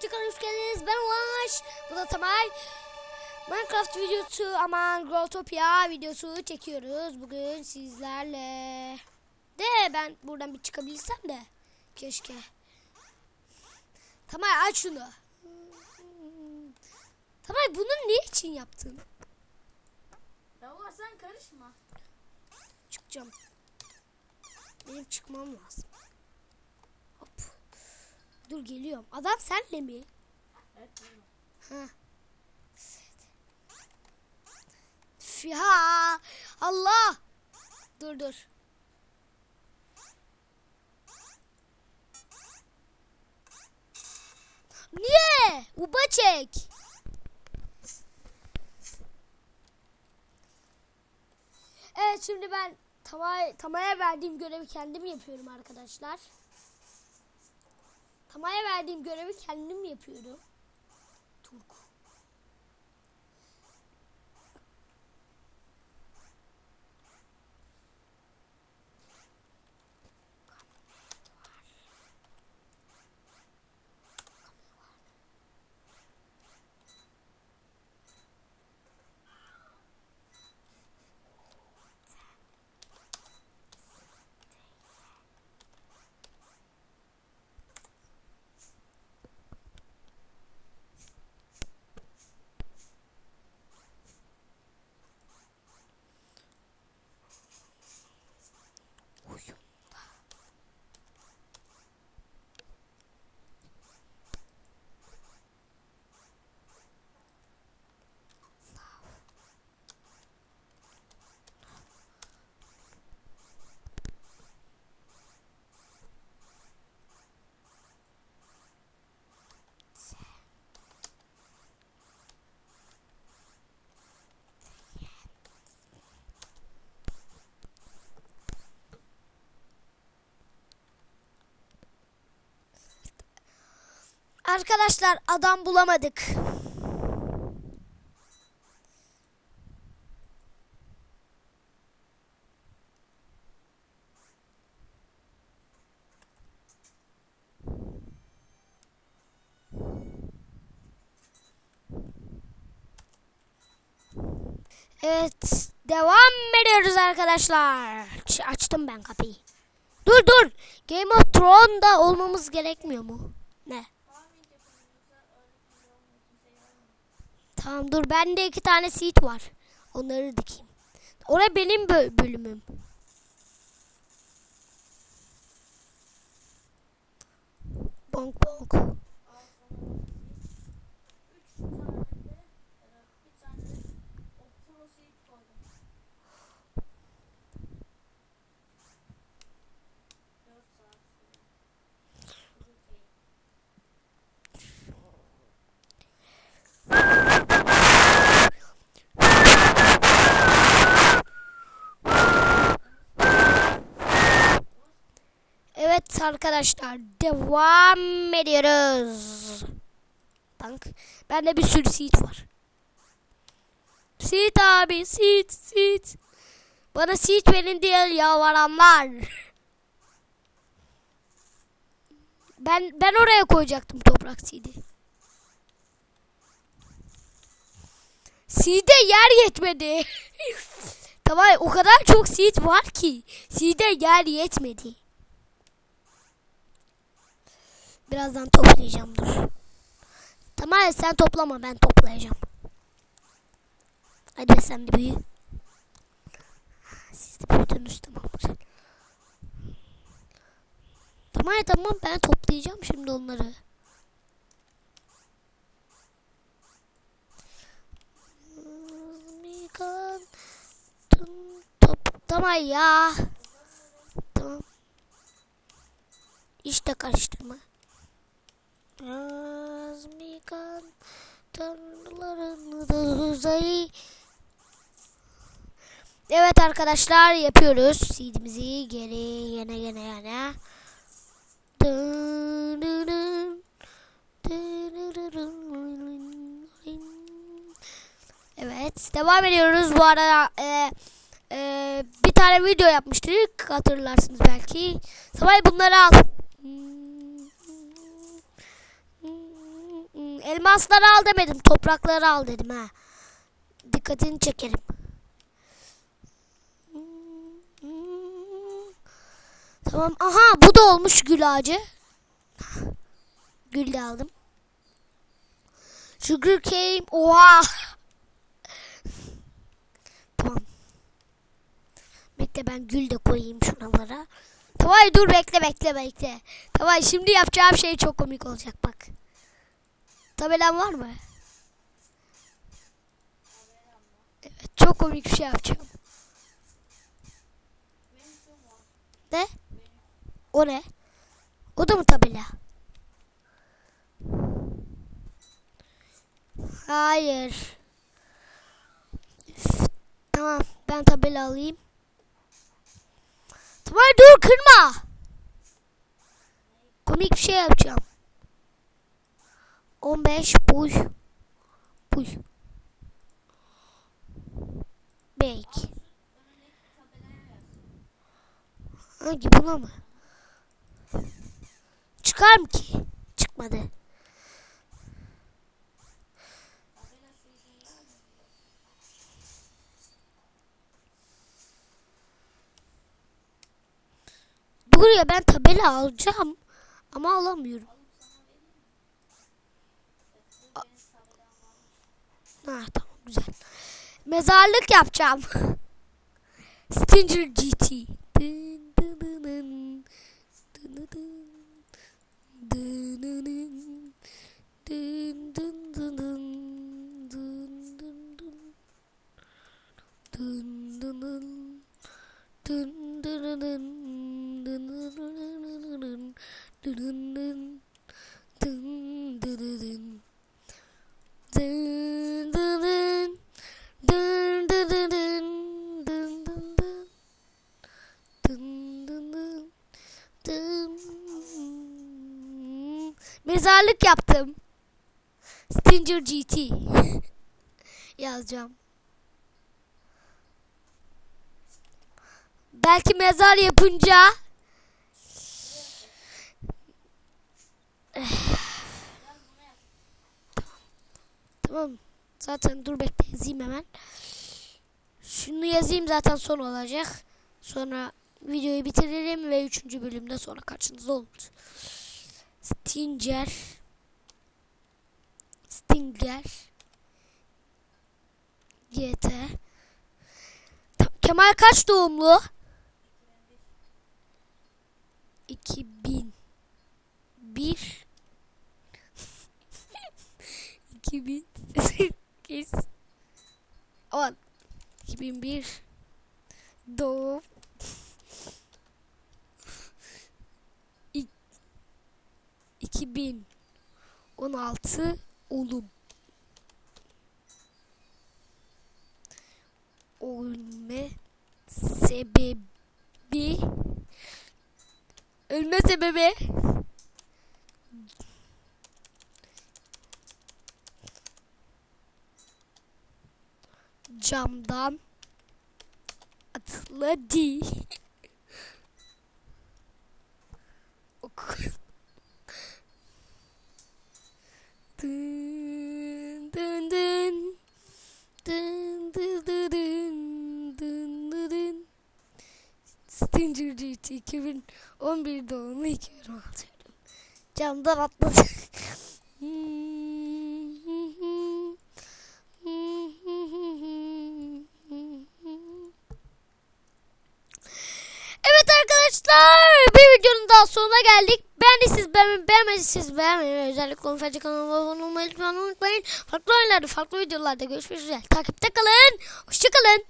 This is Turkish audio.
tekrar hoş geldiniz. Ben Ulaş. Bu da Tamay. Minecraft videosu aman Growtopia videosu çekiyoruz bugün sizlerle. De ben buradan bir çıkabilsem de. Keşke. Tamay aç şunu. Tamay bunu ne için yaptın? Ya ulan sen karışma. Çıkacağım. Benim çıkmam lazım. Dur geliyorum. Adam senle mi? Evet. Ha. Ya Allah. Dur dur. Niye? Uba çek. Evet şimdi ben Tamay, Tamaya verdiğim görevi kendim yapıyorum arkadaşlar. Tamaya verdiğim görevi kendim yapıyorum. Turku. Arkadaşlar adam bulamadık. Evet, devam ediyoruz arkadaşlar. Açtım ben kapıyı. Dur dur. Game of Thrones'da olmamız gerekmiyor mu? Ne? Tamam dur bende iki tane seed var. Onları dikeyim. Oraya benim bö- bölümüm. Bonk bonk. Al sana da Üç tane de ya da bir tane de o pro seed koydum. Dört saat sürüyor. Bu şey. Arkadaşlar devam ediyoruz. Bank. Bende bir sürü seed var. Seed abi seed seed. Bana seed verin diye yalvaranlar. Ben ben oraya koyacaktım toprak seed'i. Seed'e yer yetmedi. tamam o kadar çok seed var ki seed'e yer yetmedi. Birazdan toplayacağım dur. Tamam sen toplama ben toplayacağım. Hadi sen de büyü. Siz de büyüdünüz tamam. Tamam tamam ben toplayacağım şimdi onları. Tamam ya. Tamam. İşte karıştırma. Razmikan tanrıların da uzayı. Evet arkadaşlar yapıyoruz. Seedimizi geri yine. Dırırın, dırırın. Evet devam ediyoruz. Bu arada e, e, bir tane video yapmıştık hatırlarsınız belki. Sabah bunları al. Elmasları al demedim. Toprakları al dedim ha. Dikkatini çekerim. Tamam. Aha bu da olmuş gül ağacı. Gül de aldım. Sugar cane. Oha. Tamam. Bekle ben gül de koyayım şuralara. Tamam dur bekle bekle bekle. Tamam şimdi yapacağım şey çok komik olacak bak. Tabelan var mı? Evet çok komik bir şey yapacağım. Ne? O ne? O da mı tabela? Hayır. Üf, Tamam ben tabela alayım. Tamam dur kırma. Komik bir şey yapacağım. 15 buy. Buy. Bek. Hangi buna mı? Çıkar mı ki? Çıkmadı. Buraya ben tabela alacağım. Ama alamıyorum. Alıp sana vereyim mi? Evet, bu benim tabelam var. Ha tamam güzel. Mezarlık yapacağım. Stinger GT. Mezarlık yaptım. Stinger GT. Yazacağım. Belki mezar yapınca. Tamam. Zaten dur bekle yazayım hemen. Şunu yazayım zaten son olacak. Sonra videoyu bitiririm ve 3. bölümde sonra karşınızda oluruz. Stinger. Stinger. GT Kemal kaç doğumlu? 2001 2008 10 2001 doğum 2016 olum ölme sebebi ölme sebebi camdan atladı. Stinger GT 2011 doğumlu 2016 Camdan atladı. Evet arkadaşlar bir videonun daha sonuna geldik. Beğendiyseniz beğenmeyi, beğenmediyseniz beğenmeyi özellikle Konferci kanalıma abone olmayı lütfen unutmayın. Farklı oyunlarda, farklı videolarda görüşmek üzere. Takipte kalın. Hoşçakalın.